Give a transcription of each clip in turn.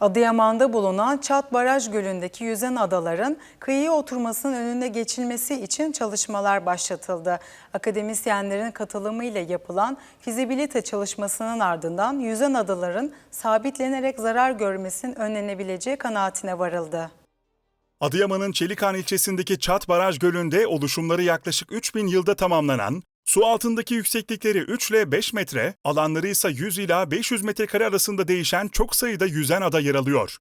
Adıyaman'da bulunan Çat Baraj Gölü'ndeki yüzen adaların kıyıya oturmasının önüne geçilmesi için çalışmalar başlatıldı. Akademisyenlerin katılımıyla yapılan fizibilite çalışmasının ardından yüzen adaların sabitlenerek zarar görmesinin önlenebileceği kanaatine varıldı. Adıyaman'ın Çelikan ilçesindeki Çat Baraj Gölü'nde oluşumları yaklaşık 3000 yılda tamamlanan, su altındaki yükseklikleri 3 ile 5 metre, alanları ise 100 ila 500 metrekare arasında değişen çok sayıda yüzen ada yer alıyor.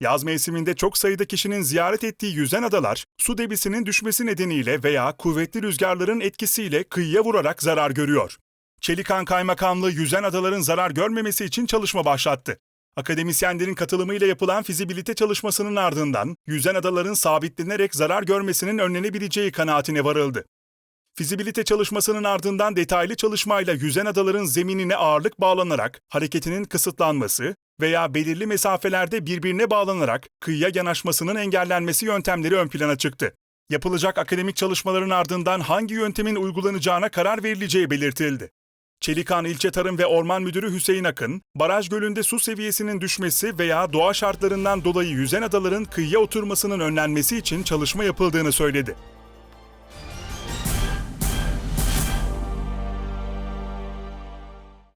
Yaz mevsiminde çok sayıda kişinin ziyaret ettiği yüzen adalar, su debisinin düşmesi nedeniyle veya kuvvetli rüzgarların etkisiyle kıyıya vurarak zarar görüyor. Çelikan Kaymakamlığı yüzen adaların zarar görmemesi için çalışma başlattı. Akademisyenlerin katılımıyla yapılan fizibilite çalışmasının ardından yüzen adaların sabitlenerek zarar görmesinin önlenebileceği kanaatine varıldı. Fizibilite çalışmasının ardından detaylı çalışmayla yüzen adaların zeminine ağırlık bağlanarak hareketinin kısıtlanması veya belirli mesafelerde birbirine bağlanarak kıyıya yanaşmasının engellenmesi yöntemleri ön plana çıktı. Yapılacak akademik çalışmaların ardından hangi yöntemin uygulanacağına karar verileceği belirtildi. Çelikan İlçe Tarım ve Orman Müdürü Hüseyin Akın, baraj gölünde su seviyesinin düşmesi veya doğa şartlarından dolayı yüzen adaların kıyıya oturmasının önlenmesi için çalışma yapıldığını söyledi.